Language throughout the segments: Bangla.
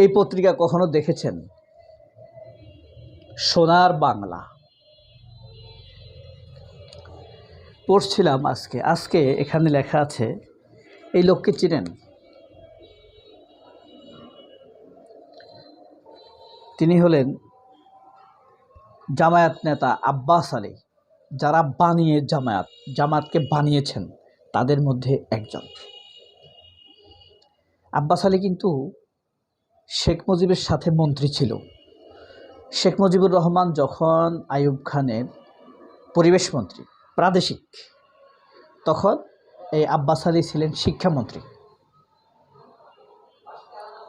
এই পত্রিকা কখনো দেখেছেন? সোনার বাংলা। পড়ছিলাম আজকে। আজকে এখানে লেখা আছে, এই লোককে চিনেন? তিনি হলেন জামায়াত নেতা আব্বাস আলী। যারা বানিয়ে জামায়াত, জামায়াতকে বানিয়েছেন, তাদের মধ্যে একজন। আব্বাস আলী কিন্তু শেখ মুজিবের সাথে মন্ত্রী ছিল। শেখ মুজিবুর রহমান যখন আইয়ুব খানের পরিবেশ মন্ত্রী, প্রাদেশিক, তখন এই আব্বাস আলী ছিলেন শিক্ষামন্ত্রী।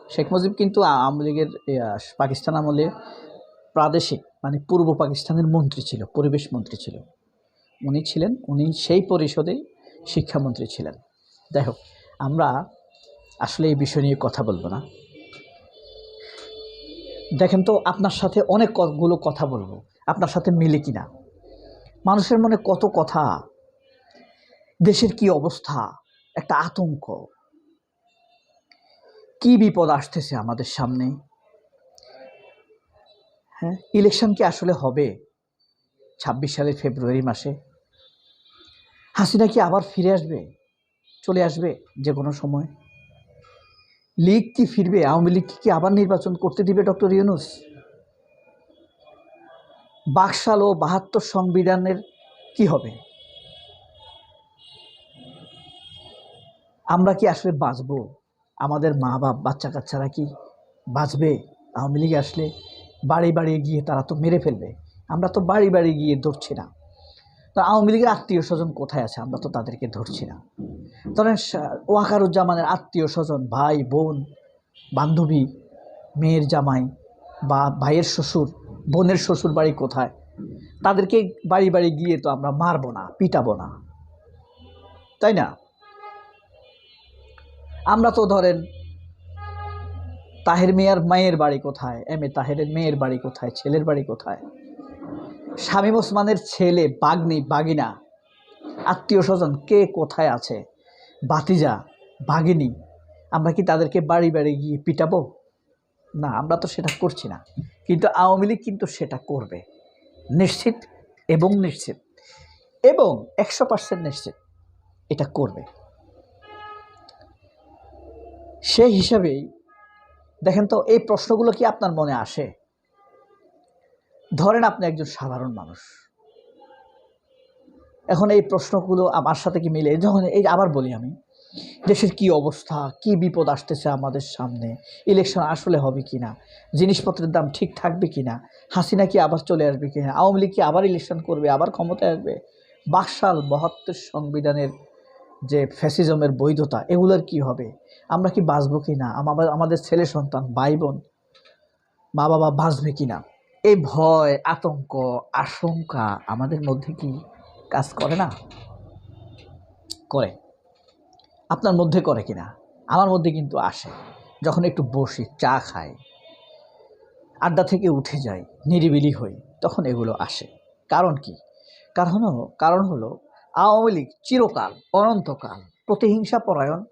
শেখ মুজিব কিন্তু আওয়ামী লীগের পাকিস্তান আমলে প্রাদেশিক মানে পূর্ব পাকিস্তানের মন্ত্রী ছিল, পরিবেশ মন্ত্রী ছিল। উনি ছিলেন, উনি সেই পরিষদেই শিক্ষামন্ত্রী ছিলেন। যাই হোক, আমরা আসলে এই বিষয় নিয়ে কথা বলব না। দেখেন তো, আপনার সাথে অনেকগুলো কথা বলব। আপনার সাথে মিলে কি না? মানুষের মনে কত কথা? দেশের কি অবস্থা? একটা আতঙ্ক। কি বিপদ আসতেছে আমাদের সামনে? হ্যাঁ ইলেকশন কি আসলে হবে? ছাব্বিশ সালের ফেব্রুয়ারি মাসে। হাসিনা কি আবার ফিরে আসবে? চলে আসবে যে কোনো সময়? লীগ কি ফিরবে? আওয়ামী লীগ কি আবার নির্বাচন করতে দিবে ডক্টর ইউনুস? বাকশাল ও বাহাত্তর সংবিধানের কি হবে? আমরা কি আসলে বাঁচবো? আমাদের মা বাপ বাচ্চা কাচ্চারা কি বাঁচবে? আওয়ামী লীগ আসলে বাড়ি বাড়ি গিয়ে তারা তো মেরে ফেলবে। আমরা তো বাড়ি বাড়ি গিয়ে ধরছি না। তো আওয়ামী লীগের আত্মীয় স্বজন কোথায় আছে? আমরা তো তাদেরকে ধরছি না। ধরেন ওয়াকারুজ্জামানের আত্মীয় স্বজন, ভাই, বোন, বান্ধবী, মেয়ের জামাই বা ভাইয়ের শ্বশুর, বোনের শ্বশুর বাড়ি কোথায়? তাদেরকে বাড়ি বাড়ি গিয়ে তো আমরা মারবো না, পিটাবো না। তাই না? আমরা তো ধরেন তাহের মেয়ের মায়ের বাড়ি কোথায়? এম এ তাহেরের মেয়ের বাড়ি কোথায়? ছেলের বাড়ি কোথায়? শামীম ওসমানের ছেলে বাগনি, বাগিনা, আত্মীয় স্বজন, কে কোথায় আছে? বাতিজা, বাগিনী, আমরা কি তাদেরকে বাড়ি বাড়ি গিয়ে পিটাবো? না, আমরা তো সেটা করছি না। কিন্তু আওয়ামী লীগ কিন্তু সেটা করবে। নিশ্চিত এবং নিশ্চিত। এবং একশো পার্সেন্ট নিশ্চিত এটা করবে। সেই হিসাবেই দেখেন তো, এই প্রশ্নগুলো কি আপনার মনে আসে? ধরেন আপনি একজন সাধারণ মানুষ। এখন এই প্রশ্নগুলো আমার সাথে কি মিলে? যখন এই আবার বলি আমি, দেশের কি অবস্থা, কি বিপদ আসতেছে আমাদের সামনে ইলেকশন আসলে হবে কি না জিনিসপত্রের দাম ঠিক থাকবে কি না হাসিনা কি আবার চলে আসবে কি না আওয়ামী লীগ কি আবার ইলেকশন করবে, আবার ক্ষমতায় আসবে? বাকশাল বহাত্তর সংবিধানের যে ফ্যাসিজমের বৈধতা, এগুলোর কি হবে? আমরা কি বাঁচবো কি না আমাদের ছেলে সন্তান, ভাই বোন মা বাবা বাঁচবে কি না এই ভয়, আতঙ্ক, আশঙ্কা আমাদের মধ্যে কি কাজ করে না? করে। আপনার মধ্যে করে কিনা? আমার মধ্যে কিন্তু আসে। যখন একটু বসি, চা খাই, আড্ডা থেকে উঠে যাই, নিরিবিলি হই, তখন এগুলো আসে। কারণ কি? কারণ কারণ হলো, আওয়ামী লীগ চিরকাল, অনন্তকাল প্রতিহিংসা পরায়ণ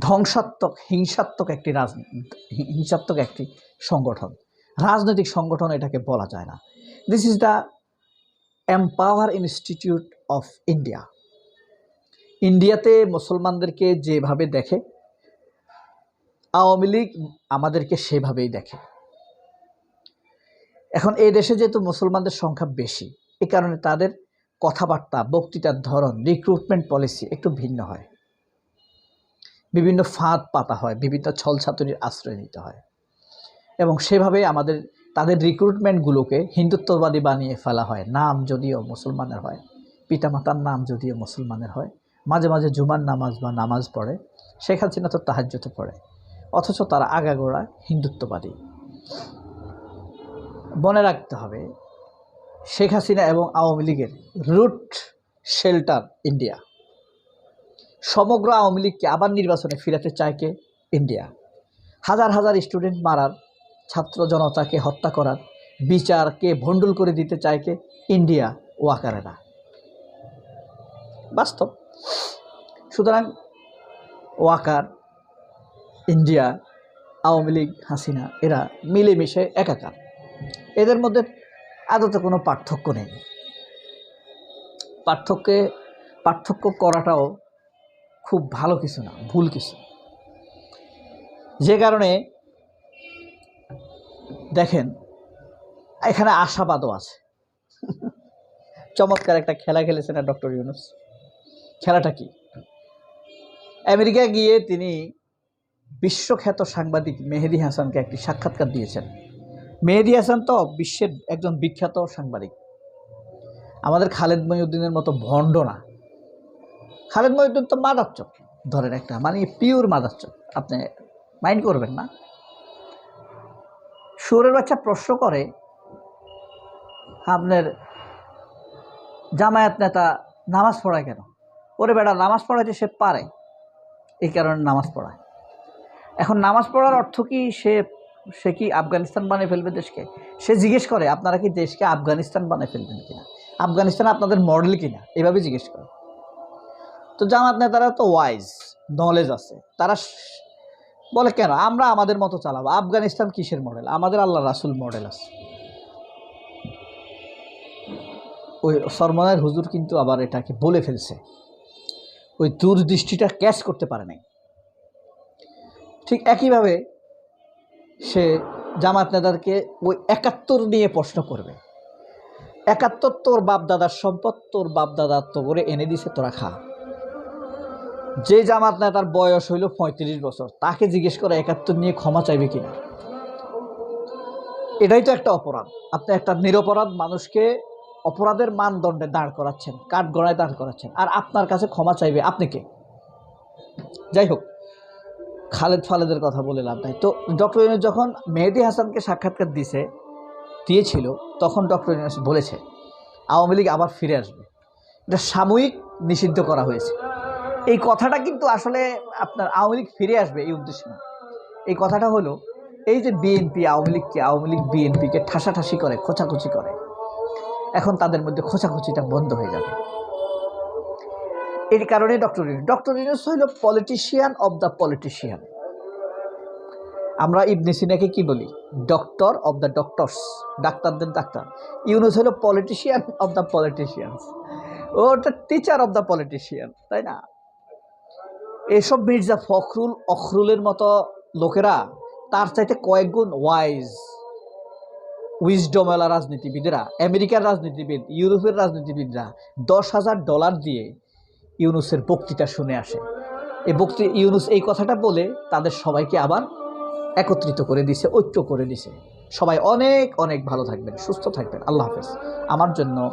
ধ্বংসাত্মক, হিংসাত্মক একটি রাজনীতি হিংসাত্মক একটি সংগঠন। রাজনৈতিক সংগঠন এটাকে বলা যায় না। This is the empower institute of India ইন্ডিয়াতে মুসলমানদেরকে যেভাবে দেখে, আওয়ামী লীগ আমাদেরকে সেভাবেই দেখে। এখন এই দেশে যেহেতু মুসলমানদের সংখ্যা বেশি, এ কারণে তাদের কথাবার্তা, বক্তৃতার ধরন রিক্রুটমেন্ট পলিসি একটু ভিন্ন হয়। বিভিন্ন ফাঁদ পাতা হয়, বিভিন্ন ছলছাতুরির আশ্রয় নিতে হয়। এবং সেভাবে আমাদের, তাদের রিক্রুটমেন্টগুলোকে হিন্দুত্ববাদী বানিয়ে ফেলা হয়। নাম যদিও মুসলমানের হয়, পিতামাতার নাম যদিও মুসলমানের হয়, মাঝে মাঝে জুমার নামাজ বা নামাজ পড়ে, শেখ হাসিনা তো তাহাজ্যতে পড়ে। অথচ তারা আগাগোড়া হিন্দুত্ববাদী। মনে রাখতে হবে, শেখ হাসিনা এবং আওয়ামী লীগের রুট শেল্টার ইন্ডিয়া সমগ্র আওয়ামী লীগকে আবার নির্বাচনে ফিরাতে চায় কে? ইন্ডিয়া হাজার হাজার স্টুডেন্ট মারার ছাত্র জনতাকে হত্যা করার বিচারকে ভণ্ডুল করে দিতে চায় কে? ইন্ডিয়া ওয়াকারেরা বাস্তব। সুতরাং ওয়াকার ইন্ডিয়া, আওয়ামী লীগ, হাসিনা, এরা মিলেমিশে একাকার। এদের মধ্যে আদতে কোনো পার্থক্য নেই। পার্থক্যে, পার্থক্য করাটাও খুব ভালো কিছু না, ভুল কিছু। যে কারণে দেখেন, এখানে আশাবাদও আছে। চমৎকার একটা খেলা খেলেছে না ডক্টর ইউনুস। খেলাটা কি? আমেরিকা গিয়ে তিনি বিশ্বখ্যাত সাংবাদিক মেহেদি হাসানকে একটি সাক্ষাৎকার দিয়েছেন। মেহেদি হাসান তো বিশ্বের একজন বিখ্যাত সাংবাদিক। আমাদের খালেদ মহিউদ্দিনের মতো ভণ্ড না। খালেদ মহিউদ্দিন তো মাদাচ্চক ধরেন একটা মানে পিওর মাদাচ্চক আপনি মাইন্ড করবেন না? সুরের বাচ্চা প্রশ্ন করে, আপনার জামায়াত নেতা নামাজ পড়ায় কেন? ওরে বেটা, নামাজ পড়াইতে সে পারে, এই কারণে নামাজ পড়ায়। এখন নামাজ পড়ার অর্থ কি? সে সে কি আফগানিস্তান বানিয়ে ফেলবে দেশকে? সে জিজ্ঞেস করে, আপনারা কি দেশকে আফগানিস্তান বানিয়ে ফেলবেন কিনা? আফগানিস্তান আপনাদের মডেল কিনা? এভাবে জিজ্ঞেস করে। তো জামাত নেতারা তো ওয়াইজ নলেজ আছে। তারা বলে, কেন? আমরা আমাদের মতো চালাবো। আফগানিস্তান কিসের মডেল আমাদের আল্লাহ রাসুল মডেল আছে। ওই সরমনের হুজুর কিন্তু আবার এটাকে বলে ফেলছে। ওই দূরদৃষ্টিটা ক্যাচ করতে পারে নাই। ঠিক একইভাবে সে জামাত নেতারকে ওই একাত্তর নিয়ে প্রশ্ন করবে। একাত্তর তোর বাপদাদার সম্পদ, তোর বাপদাদা তো করে এনে দিছে, তোরা খা। যে জামাত নেতার বয়স হইল পঁয়ত্রিশ বছর। তাকে জিজ্ঞেস করে, একাত্তর নিয়ে ক্ষমা চাইবে কিনা? এটাই তো একটা অপরাধ। আপনি একটা নিরপরাধ মানুষকে অপরাধের মানদণ্ডে দাঁড় করাচ্ছেন কাঠ গড়ায় দাঁড় করাচ্ছেন, আর আপনার কাছে ক্ষমা চাইবে আপনি কে? যাই হোক, খালেদ ফালেদের কথা বলে লাভ নাই। তো ডক্টর ইউনুস যখন মেহেদি হাসানকে সাক্ষাৎকার দিছে, দিয়েছিল, তখন ডক্টর ইউনুস বলেছে, আওয়ামী লীগ আবার ফিরে আসবে। এটা সাময়িক নিষিদ্ধ করা হয়েছে। এই কথাটা কিন্তু আসলে আপনার আওয়ামী লীগ ফিরে আসবে এই উদ্দেশ্যে না। এই কথাটা হলো, এই যে বিএনপি, আওয়ামী লীগকে আওয়ামী লীগ বিএনপিকে ঠাসাঠাসি করে, খোঁচাখুচি করে, এখন তাদের মধ্যে খোঁচাখুচিটা বন্ধ হয়ে যাবে। এর কারণে ডক্টর ইউনুস ডক্টর ইউনুস হইল পলিটিশিয়ান অব দ্য পলিটিশিয়ান আমরা ইবনে সিনাকে কি বলি? ডক্টর অব দ্য ডক্টরস ডাক্তারদের ডাক্তার। ইউনুস হলো পলিটিশিয়ান অব দ্য পলিটিশিয়ানস ওটা টিচার অব দ্য পলিটিশিয়ান তাই না? এসব মির্জা ফখরুল অখরুলের মতো লোকেরা তার চাইতে কয়েকগুণ ওয়াইজ উইজডমওয়ালা রাজনীতিবিদরা, আমেরিকার রাজনীতিবিদ, ইউরোপের রাজনীতিবিদরা দশ হাজার ডলার দিয়ে ইউনুসের বক্তৃতা শুনে আসে। এই বক্তৃ, ইউনুস এই কথাটা বলে তাদের সবাইকে আবার একত্রিত করে দিছে, ঐক্য করে দিছে। সবাই অনেক অনেক ভালো থাকবেন, সুস্থ থাকবেন। আল্লাহ হাফেজ। আমার জন্য,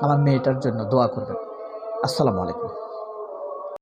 আমার মেয়েটার জন্য দোয়া করবেন। আসসালামু আলাইকুম।